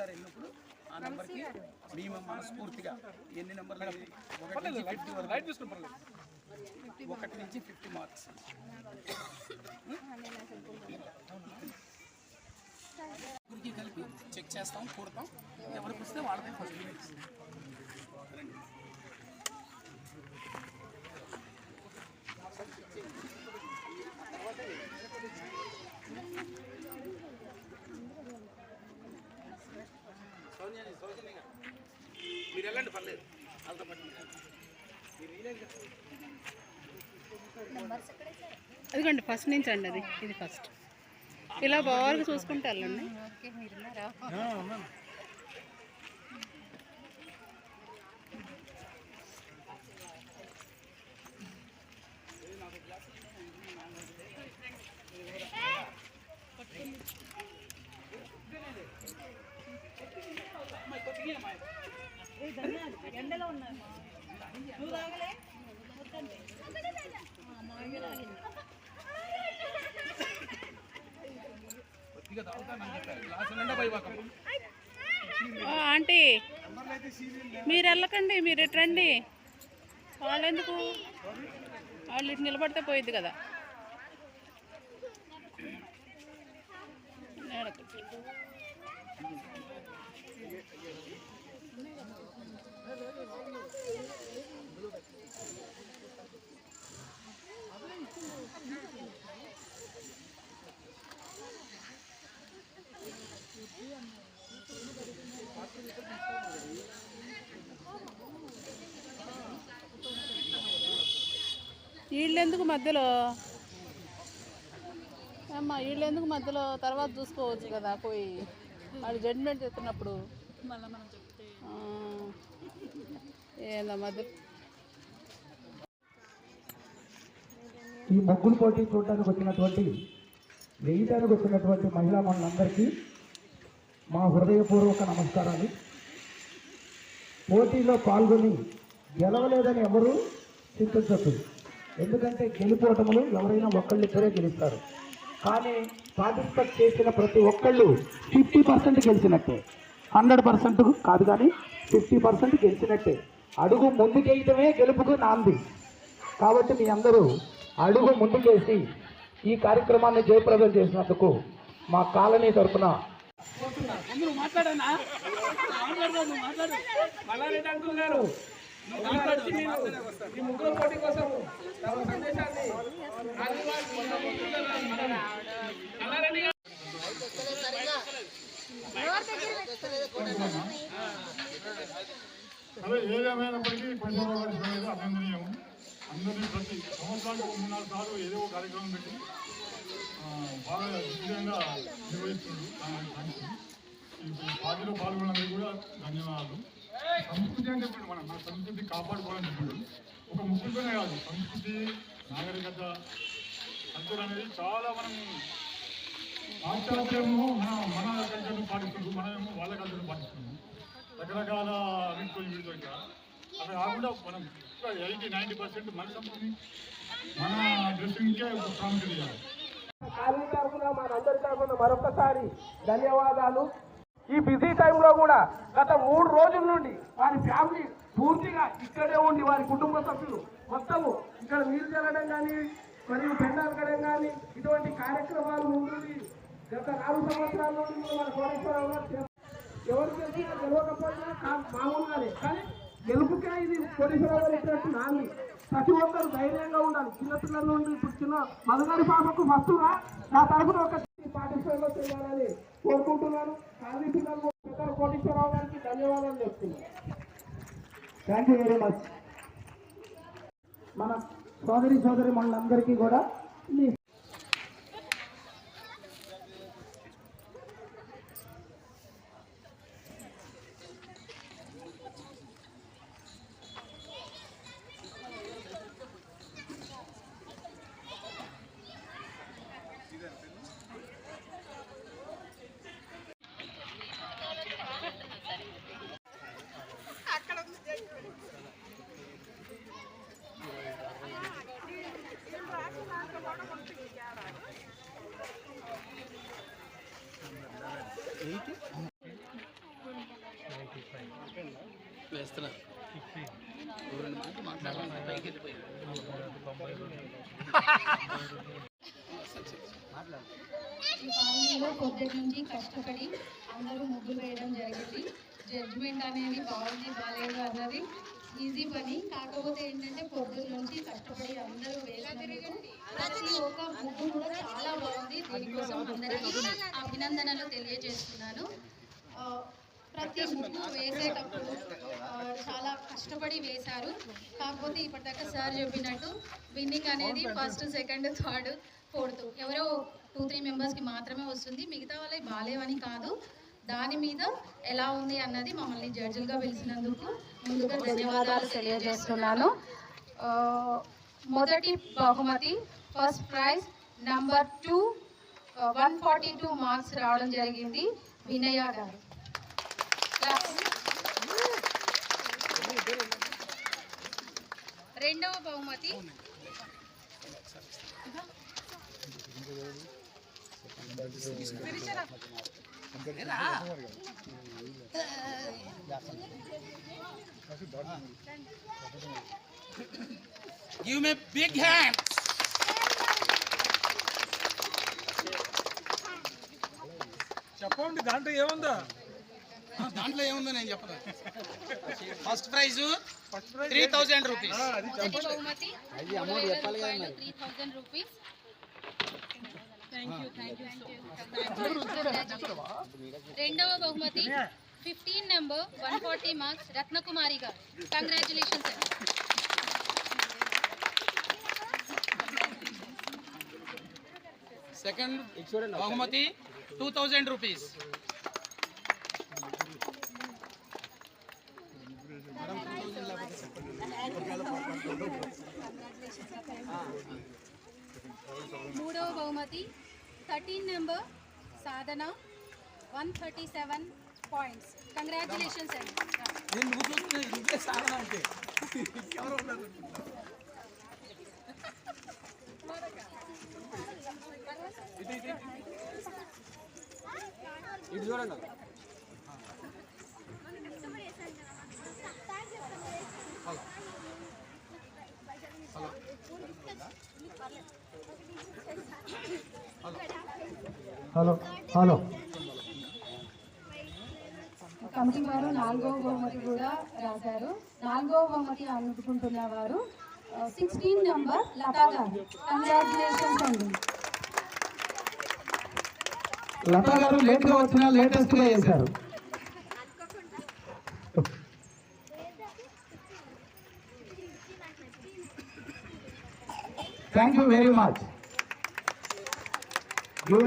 ఒకసారి వెళ్ళినప్పుడు ఆ నెంబర్కి మేము మనస్ఫూర్తిగా ఎన్ని నెంబర్లు? ఒకటి నుంచి ఫిఫ్టీ వరకు ఒకటి నుంచి ఫిఫ్టీ మార్క్స్. ముగ్గురికి కలిపి చెక్ చేస్తాం కూడతాం. ఎవరికి వస్తే వాళ్ళదే ఫస్ట్. మీరు వెళ్ళండి పర్లేదు. వాళ్ళతో పాటు అదిగోండి ఫస్ట్ నుంచి అండి అది. ఇది ఫస్ట్ ఇలా బాగా చూసుకుంటే వెళ్ళండి. కొద్దిగా ఆ, ఆంటీ మీరు వెళ్ళకండి మీరు ఇటు రండి. వాళ్ళు ఎందుకు వాళ్ళు ఇటు నిలబడితే పోయిద్ది కదా. వీళ్ళెందుకు మధ్యలో? అమ్మా వీళ్ళెందుకు మధ్యలో? తర్వాత చూసుకోవచ్చు కదా పోయి. వాళ్ళు జడ్మెంట్ ఎత్తున్నప్పుడు. ఆ, ఏందో మధ్య. ఈ ముగ్గులు పోటీ చూడడానికి వచ్చినటువంటి వేయడానికి వచ్చినటువంటి మహిళా మనులందరికీ మా హృదయపూర్వక నమస్కారాలు. పోటీలో పాల్గొని గెలవలేదని ఎవరు చింతించద్దు. ఎందుకంటే గెలుపోవటములు ఎవరైనా ఒక్కళ్ళిద్దరే గెలుస్తారు. కానీ పార్టిసిపేట్ చేసిన ప్రతి ఒక్కళ్ళు ఫిఫ్టీ పర్సెంట్ గెలిచినట్టే. హండ్రెడ్ పర్సెంట్ కాదు కానీ ఫిఫ్టీ పర్సెంట్ గెలిచినట్టే. అడుగు ముందుకేయటమే గెలుపుకు నాంది. కాబట్టి మీ అందరూ అడుగు ముందుకేసి ఈ కార్యక్రమాన్ని జయప్రదం చేసినందుకు మా కాలనీ తరఫున మాట్లాడనా మాట్లాడు. మల్లారెడ్డి అంకుల్ గారు. మాట్లాడు ఈ ముగ్గురు పోటీ కోసం తమ సందేశాన్ని ఆదివాసీ ఏదేమైనప్పటికీ ప్రజారోగ్యం అనేది అభినందనీయం. అందరినీ ప్రతి సంవత్సరానికి ఒక మూడు నాలుగు సార్లు ఏదో ఒక కార్యక్రమం పెట్టి బాగా విజయంగా నిర్వహిస్తుంది దానికి ఈ పార్టీలో పాల్గొనడానికి కూడా ధన్యవాదాలు. సంస్కృతి అంటే ఇప్పుడు మనం మన సంస్కృతి కాపాడుకోవాలని చెప్పండి ఒక ముగ్గురుతోనే కాదు. సంస్కృతి నాగరికత కల్చర్ అనేది చాలా మనం పాశ్చాత్యము మన మన కల్చర్ను పాటిస్తుంది మనమేమో వాళ్ళ కల్చర్ను పాటిస్తున్నాము రకరకాల వీటితో వీటితో ఇంకా అక్కడ కాకుండా మనం ఎయిటీ నైంటీ పర్సెంట్ మన సంస్కృతి మన డ్రెస్సింగ్కే ఒక ప్రాముఖ్యత ఇవ్వాలి. మనందరి తరఫున మరొకసారి ధన్యవాదాలు. ఈ బిజీ టైంలో కూడా గత మూడు రోజుల నుండి వారి ఫ్యామిలీ పూర్తిగా ఇక్కడే ఉండి వారి కుటుంబ సభ్యులు మొత్తము ఇక్కడ నీరు చల్లడం కానీ మరియు పెండాలు కడడం కానీ ఇటువంటి కార్యక్రమాలు ఉంటుంది గత నాలుగు సంవత్సరాల నుండి మన కోటేశ్వరరావు ఎవరు గెలవకపోయినా మామూలుగానే. కానీ గెలుపుకే ఇది కోటేశ్వరరావు గారు ఇచ్చినట్టు ప్రతి ఒక్కరు ధైర్యంగా ఉండాలి. చిన్నపిల్లల నుండి ఇప్పుడు చిన్న మధుగారి పాపకు ఫస్ట్గా నా తరఫున ఒక పార్టిసిపేట్ చేయాలని కోరుకుంటున్నాను. కోటేశ్వరరావు గారికి ధన్యవాదాలు చెప్తున్నాను. Thank you very much. మన సోదరి సోదరి మనందరికీ కూడా కొద్ది నుంచి కష్టపడి అందరూ ముగ్గులు వేయడం జరిగింది. జడ్జిమెంట్ అనేది బాగుంది బాగాలేదు అన్నది ఈజీ పని. కాకపోతే ఏంటంటే పొద్దుల నుంచి కష్టపడి అందరూ వేసినందుకు ప్రతి ఒక్క ముగ్గు కూడా చాలా బాగుంది. దీనికోసం అందరికీ అభినందనలు తెలియజేస్తున్నాను. ప్రతి ముగ్గు వేసేటప్పుడు చాలా కష్టపడి వేశారు. కాకపోతే ఇప్పటిదాకా సార్ చెప్పినట్టు విన్నింగ్ అనేది ఫస్ట్ సెకండ్ థర్డ్ ఫోర్త్ ఎవరో టూ త్రీ మెంబర్స్కి మాత్రమే వస్తుంది. మిగతా వాళ్ళకి బాగాలేవని కాదు. దాని మీద ఎలా ఉంది అన్నది మమ్మల్ని జడ్జిలుగా పిలిచినందుకు ముందుగా ధన్యవాదాలు తెలియజేస్తున్నాను. మొదటి బహుమతి first prize number two one forty two marks రావడం జరిగింది వినయ గారు. రెండవ బహుమతి గివ్ మే బిగ్ హ్యాండ్ చెప్పండి దాంట్లో ఏముందో? దాంట్లో ఏముందో నేను చెప్పను. First prize three thousand rupees మొదటి బహుమతి త్రీ థౌజండ్ రూపీస్ రెండవ బహుమతి fifteen number one forty marks Ratnakumari గారు. కంగ్రాచులేషన్స్ సెకండ్ బహుమతి టూ థౌజండ్ రూపీస్ మూడవ బహుమతి thirteen number Sadhana one thirty seven points. Congratulations అండి నేను నువ్వు చూస్తున్నా ఇంకే సాధన అంటే ఎవరు ఉన్నారు ఇటు, ఇటు, ఇటు. ఇటు చూడండి హలో హలో. కమిటీ వారు నాలుగవ బహుమతి కూడా రాశారు. నాలుగవ బహుమతి అందుకుంటున్న వారు సిక్స్టీన్ నెంబర్ లతా గారు. కంగ్రాచులేషన్స్ అండి. లతా గారు లేట్గా వచ్చినా లేటెస్ట్గా చేశారు. Thank you very much give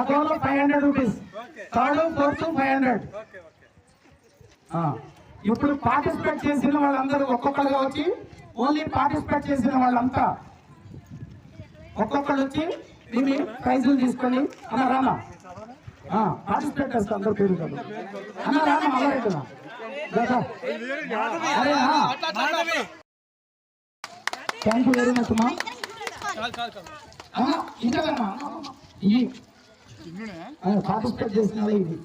account five hundred rupees third fourth five hundred ఇప్పుడు పార్టిసిపేట్ చేసిన వాళ్ళందరూ ఒక్కొక్కరుగా వచ్చి ఓన్లీ పార్టిసిపేట్ చేసిన వాళ్ళంతా ఒక్కొక్కరు వచ్చి మీ ప్రైజులు తీసుకొని అన్న రామా పార్టిసిపేట్ చేస్తా అందరు పేరు కాదు. అన్న రామా అలా థ్యాంక్ యూ వెరీ మచ్ మా ఇంకా ఇది. పార్టిసిపేట్ చేసిన వాళ్ళే ఇది.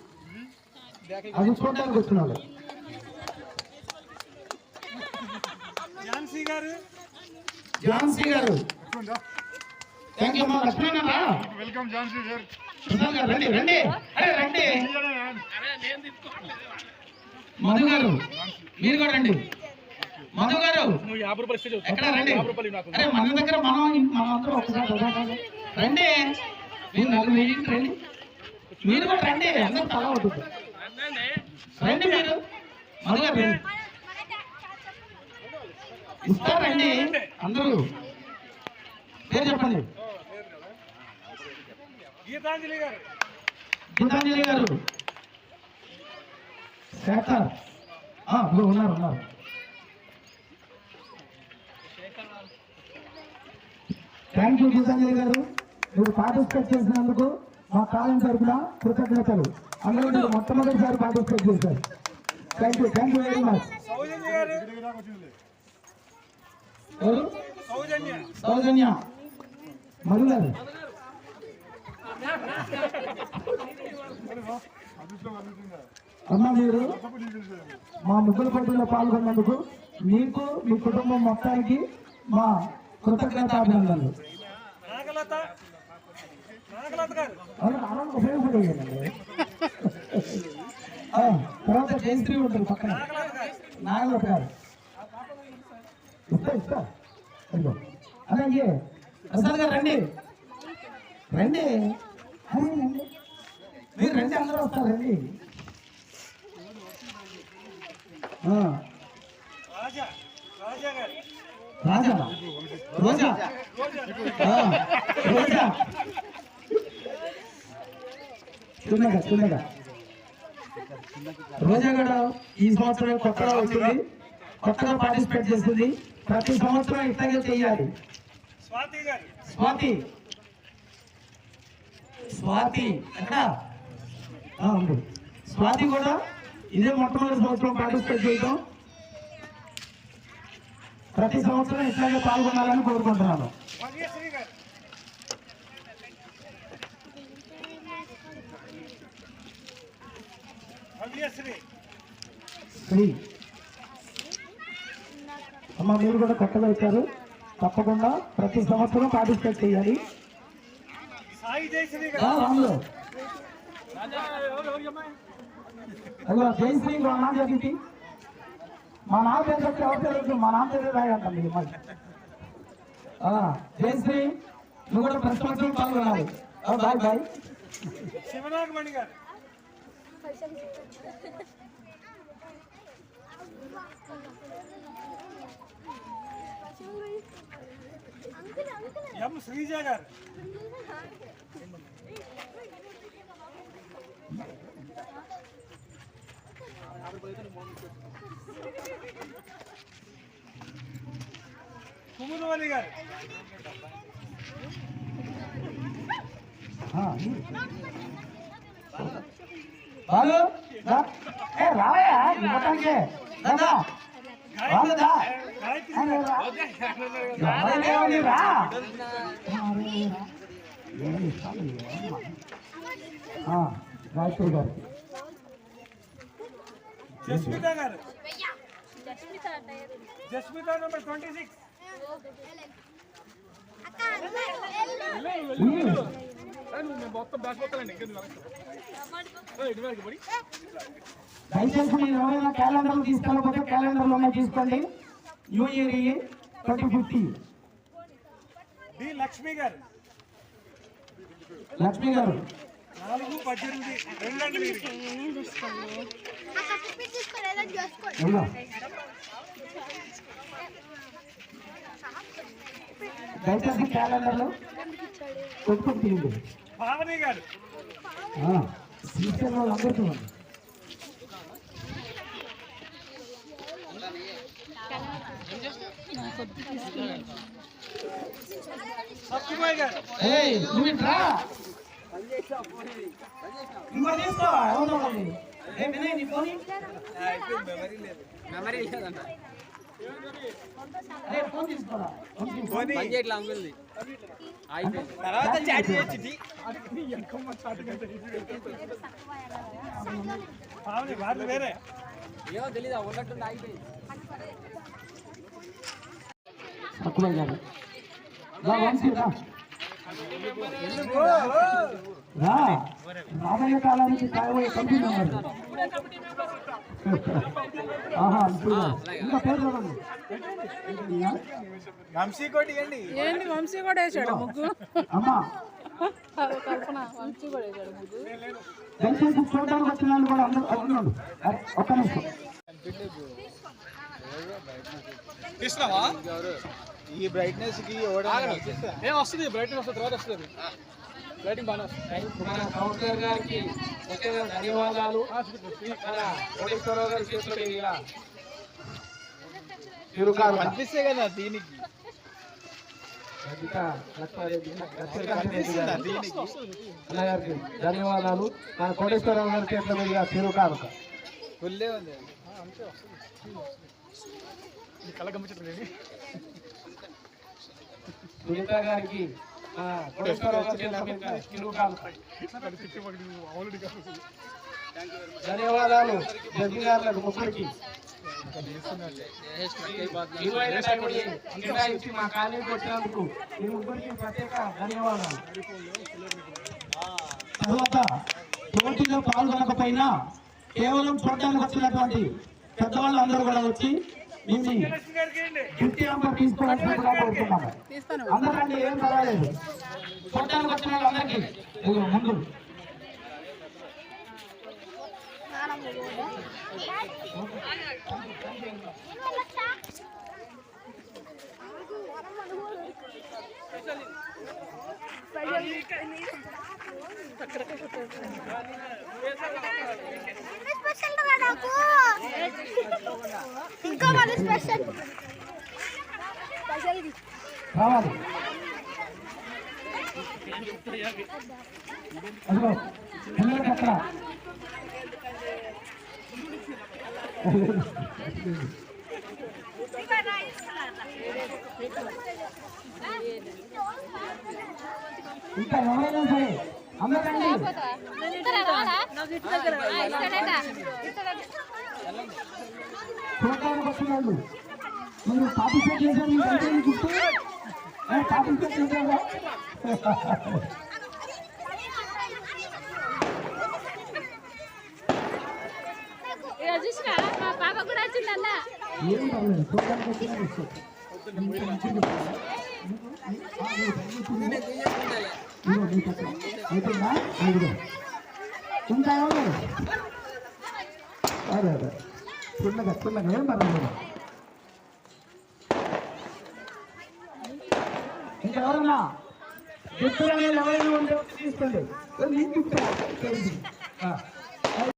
అది చూడడానికి ఝాన్సీ గారు. ఝాన్సీ గారు. థ్యాంక్ యూ మా లక్ష్మీనారా వెల్కమ్ ఝాన్సీ గారు. రండి రండి. అరే రండి. మధు గారు మీరు కూడా రండి. మధు గారు. ఎక్కడ రండి. అరే మన దగ్గర మనం మనం అందరం ఒకసారి రండి. మీరు నలుగురు వేయండి రండి. మీరు కూడా రండి. అందరూ తల అవుతుంది రండి మీరు. మధు గారు రండి. ఇస్తారండి అందరూ. పేరు చెప్పండి. గీతాంజలి గారు. గీతాంజలి గారు. శేఖర్. ఉన్నారు ఉన్నారు. థ్యాంక్ యూ గీతాంజలి గారు. మీరు పార్టిసిపేట్ చేసినందుకు మా కాలం తరఫున కృతజ్ఞతలు. అందులో మీరు మొట్టమొదటిసారి పార్టిసిపేట్ చేశారు. Thank you thank you very much Sowjanya Sowjanya Sowjanya. Madhu గారు. అన్న మీరు మా ముగ్గుల పోటీలో పాల్గొన్నందుకు మీకు మీ కుటుంబం మొత్తానికి మా కృతజ్ఞత అభినందనలు నాగలత తర్వాత జయశ్రీ ఉంటుంది పక్కన. నాగలత గారు ఇస్తా ఇస్తా. అలాగే ప్రసాద్ గారు రండి. రండి. అరే, రండి మీరు రండి అందరూ వస్తారు రండి. ఆ, రాజా రాజా. గారు రాజా రోజా ఆ, రోజా. చిన్నగా చిన్నగా రోజా కూడా ఈ సంవత్సరం కొత్తగా వచ్చింది. కొత్తగా పార్టిసిపేట్ చేస్తుంది. ప్రతి సంవత్సరం ఇట్లాగే చేయాలి? స్వాతి స్వాతి. స్వాతి ఎక్కడ స్వాతి కూడా ఇదే మొట్టమొదటి సంవత్సరం పార్టిసిపేట్ చేయడం ప్రతి సంవత్సరం ఇట్లాగే పాల్గొనాలని కోరుకుంటున్నాను. శ్రీ. అమ్మ మీరు కూడా కొత్తగా వచ్చారు. తప్పకుండా ప్రతి సంవత్సరం పార్టిసిపేట్ చేయాలి. సాయి జయశ్రీ ఆ, గారు రాములు అయ్యో జయశ్రీ వాళ్ళ నాన్న చదివి మా నాన్న పేరు చెప్తే ఎవరు తెలియదు మా నాన్న పేరు రాయండి మరి. ఆ, జయశ్రీ నువ్వు కూడా ప్రతి సంవత్సరం పాల్గొనాలి. ఆ, bye bye. Sivanagamani garu M Sreeja గారు? కుముదవల్లి గారు. ఆ, బాలు రా. ఏ, రావయ్యా ఇవ్వటానికే. గాయత్రి రా. ఎవరు లేవని రా. అరే, రా. ఏమి ఇస్తాను, ఏమ్మా. ఆ, గాయత్రి గారు జస్మిత గారు. జస్మిత నెంబర్ ట్వంటీ సిక్స్ మొత్తం బ్యాక్ పోతానండి దయచేసి మీరు ఎవరైనా క్యాలెండర్లు తీసుకెళ్ళకపోతే క్యాలెండర్లు ఉన్నాయి తీసుకోండి. New year twenty fifty. D Lakshmi గారు. లక్ష్మి గారు. నాలుగు పద్దెనిమిది. రెండు గంటలు అయ్యో దయచేసి క్యాలెండర్లు కొట్టుకొని తీయండి. భావని గారు. సీసీఎల్ వాళ్ళు అందరూ చూడండి సత్యమయ్య గారు. ఏయ్, నువ్వు ఇటు రా. ఇంకోటి తీసుకో ఎవరిదో ఒకటి. ఏ వినయ్, నీ ఫోన్ ఇయ్యి. అరే, ఫోన్ తీసుకోరా. ఫోన్ తీసుకో. తర్వాత చాట్ చేయొచ్చు భావని వాళ్ళు వేరే ఏమో తెలీదా ఉన్నట్టుండి ఆగిపోయింది తక్కువ గారు రా. రాబోయే కాలానికి కాబోయే కమిటీ మెంబర్. ఆహా ఇంకా పేరు చూడండి. వంశీ కోటి అండి. ఏంది వంశీ కూడా వేసాడు ముగ్గు? అమ్మా. కల్పన వంశీ కూడా వేసాడు ముగ్గు చూడడానికి వచ్చిన వాళ్ళు కూడా అందరూ ఒక్క నిమిషం. తీసినావా ఈ బ్రైట్నెస్కి ఏం వస్తుంది బ్రైట్నెస్ వస్తుంది తర్వాత వస్తుంది. లైటింగ్ బాగా వస్తుంది. మన కౌన్సిలర్ గారికి ముఖ్యంగా ధన్యవాదాలు. మన కోటేశ్వరరావు గారి చేతిలో ఇలా తిరుగారు కనిపిస్తే కదా దీనికి. ధన్యవాదాలు. మన కోటేశ్వరరావు గారి చేతిలో తిరుగారుక ఫుల్లే ఉంది. సునీత గారికి ఆ, కోటేశ్వరరావు గారు చేతుల మీద కిలువు కాలుతాయి. ధన్యవాదాలు జడ్జి గారులకు ముగ్గురికి. విలువైన టైంని కేటాయించి మా కాలేజీకి వచ్చినందుకు మీ ముగ్గురికి ప్రత్యేక ధన్యవాదాలు. తర్వాత పోటీలో పాల్గొనకపోయినా కేవలం చూడడానికి వచ్చినటువంటి పెద్దవాళ్ళు అందరూ కూడా వచ్చి తీసుకోవాల్సిందిగా కోరుతున్నాము. తీస్తాను. అందరండి ఏం పర్వాలేదు. చూడటానికి వచ్చిన వాళ్ళందరికీ ముందు. ఇంకా మన స్పెషల్ స్పెషల్ రావాలి అదిగో ఇంకా ఎవరైనా సరే అందరండి చూడటానికి వచ్చినాడు మీరు పార్టిసిపేట్ చేశారు మీకు అంటే మీకు ఏ, పార్టిసిపేట్ చేశారా? చూసినా మా పాప కూడా వచ్చిందన్న ఏం పర్లేదు చూడడానికి వచ్చినా ఇష్టం ఇంకా ఎవరు? అదే అదే చిన్నగా చిన్నగా ఏం పర్లేదు ఇంకెవరన్నా గిఫ్ట్ ఎవరైనా ఉంటే తీసుకోండి నీకు